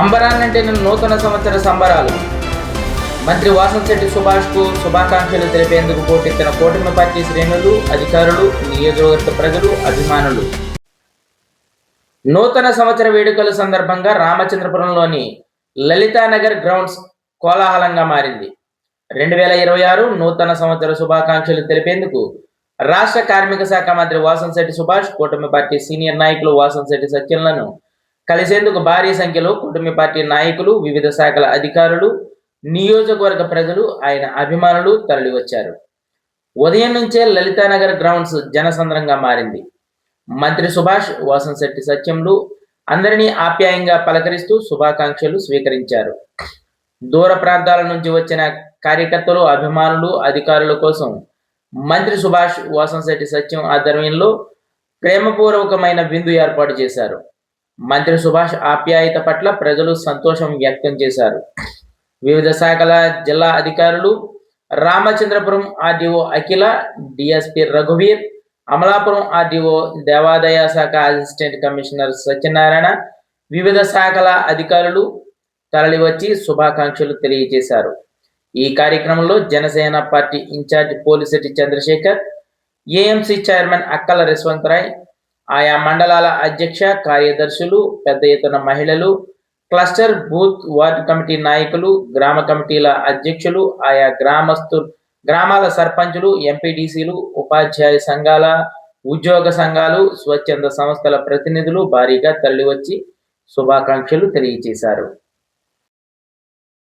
అంబరాన్నంటిన నూతన సంవత్సర సంబరాలు. మంత్రి వాసంశెట్టి సుభాష్కు శుభాకాంక్షలు తెలిపేందుకు పోటెత్తిన కూటమి పార్టీ శ్రేణులు అధికారులు నియోజకవర్గ ప్రజలు అభిమానులు. నూతన సంవత్సర వేడుకల సందర్భంగా రామచంద్రపురంలోని లలితానగర్ గ్రౌండ్స్ కోలాహలంగా మారింది. రెండు వేల ఇరవై ఆరు నూతన సంవత్సర శుభాకాంక్షలు తెలిపేందుకు రాష్ట్ర కార్మిక శాఖ మంత్రి వాసంశెట్టి సుభాష్ కూటమి పార్టీ సీనియర్ నాయకులు వాసంశెట్టి సత్యంలను కలిసేందుకు భారీ సంఖ్యలో కూటమి పార్టీ నాయకులు వివిధ శాఖల అధికారులు నియోజకవర్గ ప్రజలు ఆయన అభిమానులు తరలివచ్చారు. ఉదయం నుంచే లలితానగర్ గ్రౌండ్స్ జనసంద్రంగా మారింది. మంత్రి సుభాష్ వాసంశెట్టి సత్యంలు అందరినీ ఆప్యాయంగా పలకరిస్తూ శుభాకాంక్షలు స్వీకరించారు. దూర ప్రాంతాల నుంచి వచ్చిన కార్యకర్తలు అభిమానులు అధికారుల కోసం మంత్రి సుభాష్ వాసంశెట్టి సత్యం ఆధ్వర్యంలో ప్రేమపూర్వకమైన విందు ఏర్పాటు చేశారు. మంత్రి సుభాష్ ఆప్యాయత పట్ల ప్రజలు సంతోషం వ్యక్తం చేశారు. వివిధ శాఖల జిల్లా అధికారులు రామచంద్రపురం ఆర్డీఓ అఖిల డిఎస్పి రఘువీర్ అమలాపురం ఆర్డీఓ దేవాదాయ శాఖ అసిస్టెంట్ కమిషనర్ సత్యనారాయణ వివిధ శాఖల అధికారులు తరలివచ్చి శుభాకాంక్షలు తెలియజేశారు. ఈ కార్యక్రమంలో Janasena party in-charge Polisetti Chandrasekhar AMC chairman Akkala Riswantharai ఆయా మండలాల అధ్యక్ష కార్యదర్శులు పెద్ద ఎత్తున మహిళలు క్లస్టర్ బూత్ వార్డ్ కమిటీ నాయకులు గ్రామ కమిటీల అధ్యక్షులు ఆయా గ్రామస్తు గ్రామాల సర్పంచులు ఎంపీటీసీలు ఉపాధ్యాయ సంఘాల ఉద్యోగ సంఘాలు స్వచ్ఛంద సంస్థల ప్రతినిధులు భారీగా తరలివచ్చి శుభాకాంక్షలు తెలియజేశారు